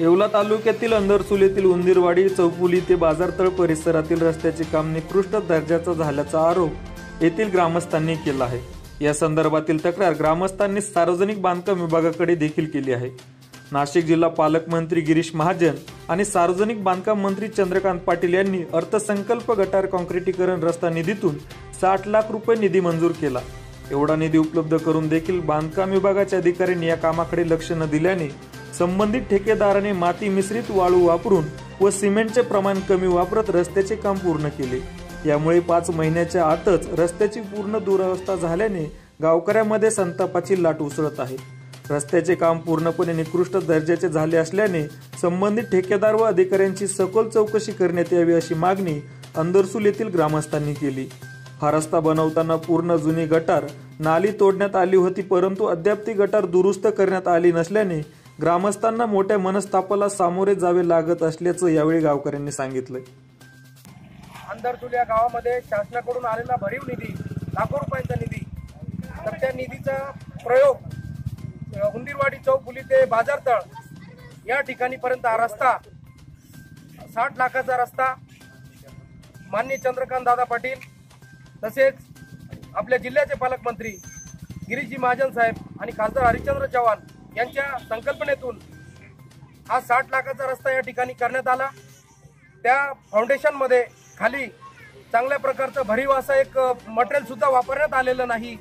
येवला तालुक्यातील अंदरसूल येथील उंदीरवाडी चौपुली ते बाजारतळ परिसरातील रस्त्याचे काम निकृष्ट दर्जाचं झाल्याचा आरोप येथील ग्रामस्थांनी केला आहे. या संदर्भातील तक्रार ग्रामस्थांनी सार्वजनिक बांधकाम विभागाकडे देखील केली आहे. नाशिक जिल्हा पालकमंत्री गिरीश महाजन आणि सार्वजनिक बांधकाम मंत्री चंद्रकांत पाटील यांनी अर्थसंकल्प गटार कॉन्क्रिटीकरण रस्ता निधीतून साठ लाख रुपये निधी मंजूर केला. एवढा निधी उपलब्ध करून देखील बांधकाम विभागाच्या अधिकाऱ्यांनी या कामाकडे लक्ष न दिल्याने संबंधित ठेकेदाराने माती मिश्रित वाळू वापरून व सिमेंटचे प्रमाण कमी वापरत रस्त्याचे काम पूर्ण केले. यामुळे पाच महिन्याच्या आतच रस्त्याची पूर्ण दुरावस्था झाल्याने गावकऱ्यांमध्ये संतापाची लाट उसळत आहे. रस्त्याचे काम पूर्णपणे निकृष्ट दर्जाचे झाले असल्याने संबंधित ठेकेदार व अधिकाऱ्यांची सखोल चौकशी करण्यात यावी अशी मागणी अंदरसूल येथील ग्रामस्थांनी केली. हा रस्ता बनवताना पूर्ण जुनी गटार नाली तोडण्यात आली होती परंतु अद्याप ती गटार दुरुस्त करण्यात आली नसल्याने ग्रामस्थांना मोठ्या मनस्तापाला सामोरे जावे लागत असल्याचं यावेळी गावकऱ्यांनी सांगितलं अंधारचुल या गावामध्ये शासनाकडून आलेला भरीव निधी लाखो रुपयांचा निधी तर त्या निधीचा प्रयोग अ, चौक चौफुली ते बाजारतळ या ठिकाणीपर्यंत हा रस्ता साठ लाखाचा रस्ता माननीय चंद्रकांत दादा पाटील तसेच आपल्या जिल्ह्याचे पालकमंत्री गिरीजी महाजन साहेब आणि खासदार हरिश्चंद्र चव्हाण यांच्या संकल्पनेतून हा साठ लाखाचा रस्ता या ठिकाणी करण्यात आला. त्या फाउंडेशनमध्ये खाली चांगल्या प्रकारचं भरीव असं एक मटेरियलसुद्धा वापरण्यात आलेलं नाही.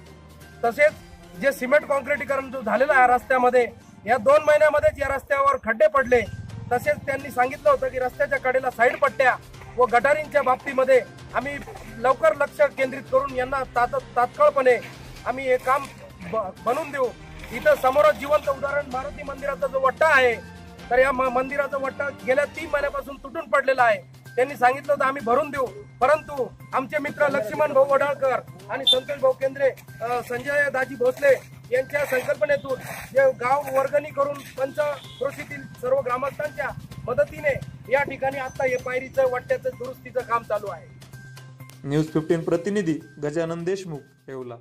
तसेच जे सिमेंट कॉन्क्रिटीकरण जो झालेलं आहे रस्त्यामध्ये या दोन महिन्यामध्येच या रस्त्यावर खड्डे पडले. तसेच त्यांनी सांगितलं होतं की रस्त्याच्या कडेला साईड पट्ट्या व गटारींच्या बाबतीमध्ये आम्ही लवकर लक्ष केंद्रित करून यांना तात तात्काळपणे आम्ही हे काम ब- बनवून देऊ. इथं समोरच जिवंत उदाहरण मारुती मंदिराचा जो वट्टा आहे तर या मंदिराचा वट्टा गेल्या तीन महिन्यापासून तुटून पडलेला आहे. त्यांनी सांगितलं तर आम्ही भरून देऊ. परंतु आमचे मित्र लक्ष्मण भाऊ वडाळकर आणि संतोष भाऊ केंद्रे संजय दाजी भोसले यांच्या संकल्पनेतून जे गाव वर्गणी करून पंचकृषीतील सर्व ग्रामस्थांच्या मदतीने या ठिकाणी आता हे पायरीचं वट्ट्याचं दुरुस्तीचं काम चालू आहे. न्यूज फिफ्टीन प्रतिनिधी गजानन देशमुख येवला.